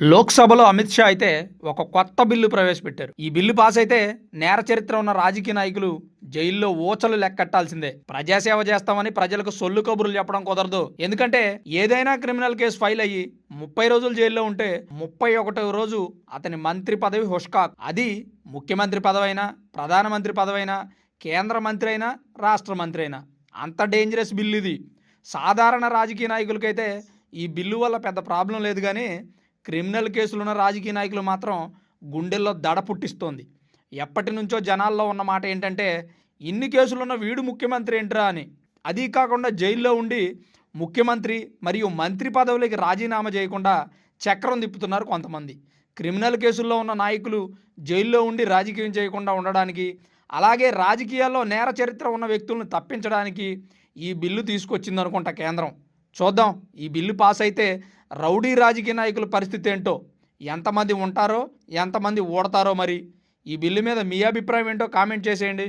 లోక్సభలో అమిత్ షా అయితే ఒక కొత్త బిల్లు ప్రవేశపెట్టారు. ఈ బిల్లు పాస్ అయితే నేర చరిత్ర ఉన్న రాజకీయ నాయకులు జైల్లో ఓచలు లెక్కట్టాల్సిందే. ప్రజాసేవ చేస్తామని ప్రజలకు సొల్లు కబుర్లు చెప్పడం కుదరదు. ఎందుకంటే ఏదైనా క్రిమినల్ కేసు ఫైల్ అయ్యి ముప్పై రోజులు జైల్లో ఉంటే ముప్పై ఒకటో రోజు అతని మంత్రి పదవి హుష్కాక్ అది ముఖ్యమంత్రి పదవైనా ప్రధానమంత్రి పదవైనా కేంద్ర మంత్రి అయినా రాష్ట్ర మంత్రి అయినా. అంత డేంజరస్ బిల్లు ఇది. సాధారణ రాజకీయ నాయకులకైతే ఈ బిల్లు వల్ల పెద్ద ప్రాబ్లం లేదు కానీ క్రిమినల్ కేసులున్న రాజకీయ నాయకులు మాత్రం గుండెల్లో దడ పుట్టిస్తోంది. ఎప్పటి నుంచో జనాల్లో ఉన్న మాట ఏంటంటే ఇన్ని కేసులున్న వీడు ముఖ్యమంత్రి ఏంట్రా అని. అది కాకుండా జైల్లో ఉండి ముఖ్యమంత్రి మరియు మంత్రి పదవులకి రాజీనామా చేయకుండా చక్రం తిప్పుతున్నారు కొంతమంది. క్రిమినల్ కేసుల్లో ఉన్న నాయకులు జైల్లో ఉండి రాజకీయం చేయకుండా ఉండడానికి అలాగే రాజకీయాల్లో నేర చరిత్ర ఉన్న వ్యక్తులను తప్పించడానికి ఈ బిల్లు తీసుకొచ్చిందనుకుంటా కేంద్రం. చూద్దాం. ఈ బిల్లు పాస్ అయితే రౌడీ రాజకీయ నాయకుల పరిస్థితి ఏంటో ఎంతమంది ఉంటారో ఎంతమంది ఓడతారో మరి ఈ బిల్లు మీద మీ అభిప్రాయం ఏంటో కామెంట్ చేసేయండి.